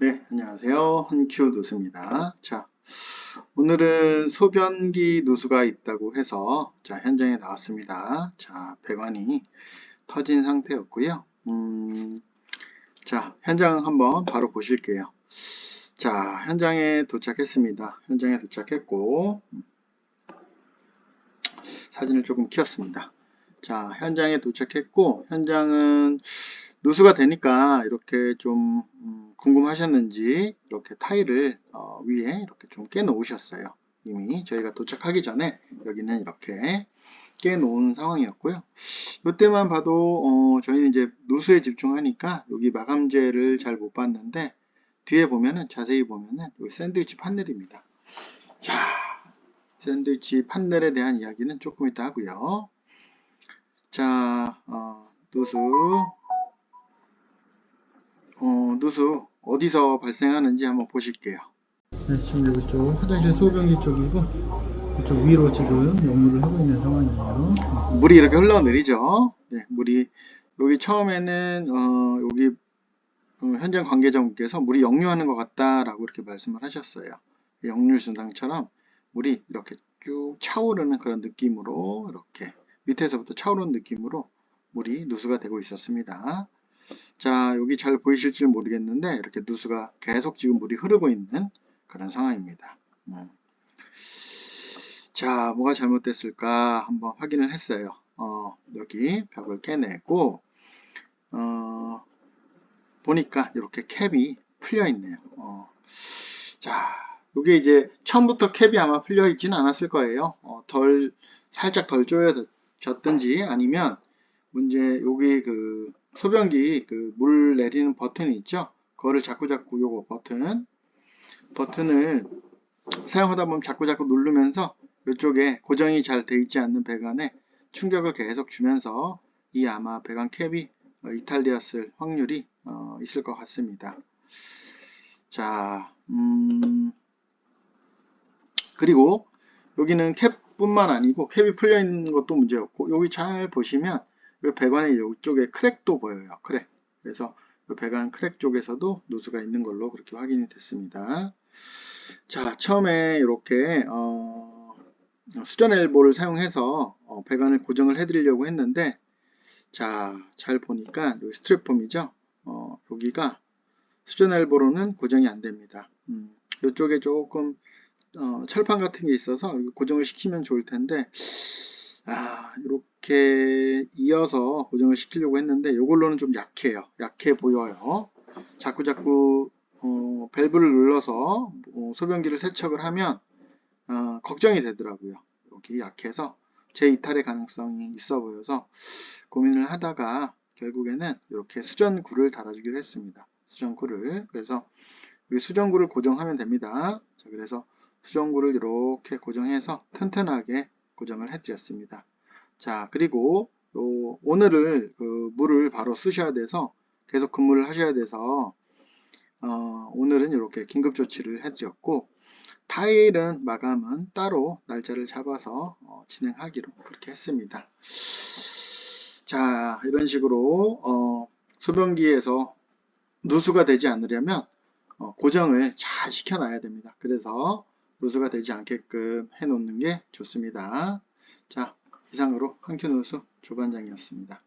네, 안녕하세요. 한큐 누수입니다. 자, 오늘은 소변기 누수가 있다고 해서 자, 현장에 나왔습니다. 자, 배관이 터진 상태였고요. 음, 자, 현장 한번 바로 보실게요. 자, 현장에 도착했습니다. 현장에 도착했고 음, 사진을 조금 키웠습니다. 자, 현장에 도착했고 현장은 누수가 되니까 이렇게 좀 음, 궁금하셨는지 이렇게 타일을 어, 위에 이렇게 좀 깨 놓으셨어요. 이미 저희가 도착하기 전에 여기는 이렇게 깨 놓은 상황이었고요. 이때만 봐도 어, 저희는 이제 누수에 집중하니까 여기 마감재를 잘 못 봤는데 뒤에 보면은 자세히 보면은 여기 샌드위치 판넬입니다. 자, 샌드위치 판넬에 대한 이야기는 조금 이따 하고요. 자, 어, 누수 어, 누수 어디서 발생하는지 한번 보실게요. 네, 지금 여기 쪽 화장실 소변기 쪽이고 이쪽 위로 지금 역류를 하고 있는 상황이에요. 물이 이렇게 흘러내리죠. 네, 물이 여기 처음에는 어, 여기 어, 현장 관계자분께서 물이 역류하는 것 같다라고 이렇게 말씀을 하셨어요. 역류 순상처럼 물이 이렇게 쭉 차오르는 그런 느낌으로 이렇게 밑에서부터 차오르는 느낌으로 물이 누수가 되고 있었습니다. 자, 여기 잘 보이실지 모르겠는데 이렇게 누수가 계속 지금 물이 흐르고 있는 그런 상황입니다. 음. 자, 뭐가 잘못됐을까 한번 확인을 했어요. 어, 여기 벽을 깨내고 어, 보니까 이렇게 캡이 풀려 있네요. 어, 자, 이게 이제 처음부터 캡이 아마 풀려 있지는 않았을 거예요. 어, 덜 살짝 덜 조여졌든지 아니면 문제 여기 그 소변기 그 물 내리는 버튼이 있죠. 그거를 자꾸 자꾸 요거 버튼 버튼을 사용하다 보면 자꾸 자꾸 누르면서 이쪽에 고정이 잘 돼 있지 않는 배관에 충격을 계속 주면서 이 아마 배관 캡이 어, 이탈되었을 확률이 어, 있을 것 같습니다. 자, 음, 그리고 여기는 캡뿐만 아니고 캡이 풀려 있는 것도 문제였고 여기 잘 보시면 이 배관의 이쪽에 크랙도 보여요. 크랙. 그래서 이 배관 크랙 쪽에서도 누수가 있는 걸로 그렇게 확인이 됐습니다. 자, 처음에 이렇게 어, 수전 엘보를 사용해서 어, 배관을 고정을 해드리려고 했는데 자, 잘 보니까 여기 스트랩폼이죠. 어, 여기가 수전 엘보로는 고정이 안 됩니다. 음, 이쪽에 조금 어, 철판 같은 게 있어서 고정을 시키면 좋을 텐데 아, 이렇게 이어서 고정을 시키려고 했는데 이걸로는 좀 약해요. 약해 보여요. 자꾸 자꾸 어, 밸브를 눌러서 어, 소변기를 세척을 하면 어, 걱정이 되더라고요. 여기 약해서 재이탈의 가능성이 있어 보여서 고민을 하다가 결국에는 이렇게 수전구를 달아주기로 했습니다. 수전구를 그래서 이 수전구를 고정하면 됩니다. 자, 그래서 수전구를 이렇게 고정해서 튼튼하게 고정을 해드렸습니다. 자, 그리고 요, 오늘을 그 물을 바로 쓰셔야 돼서 계속 근무를 하셔야 돼서 어, 오늘은 이렇게 긴급 조치를 해드렸고 타일은 마감은 따로 날짜를 잡아서 어, 진행하기로 그렇게 했습니다. 자, 이런 식으로 어, 소변기에서 누수가 되지 않으려면 어, 고정을 잘 시켜놔야 됩니다. 그래서 누수가 되지 않게끔 해 놓는 게 좋습니다. 자, 이상으로 한큐 누수 조반장이었습니다.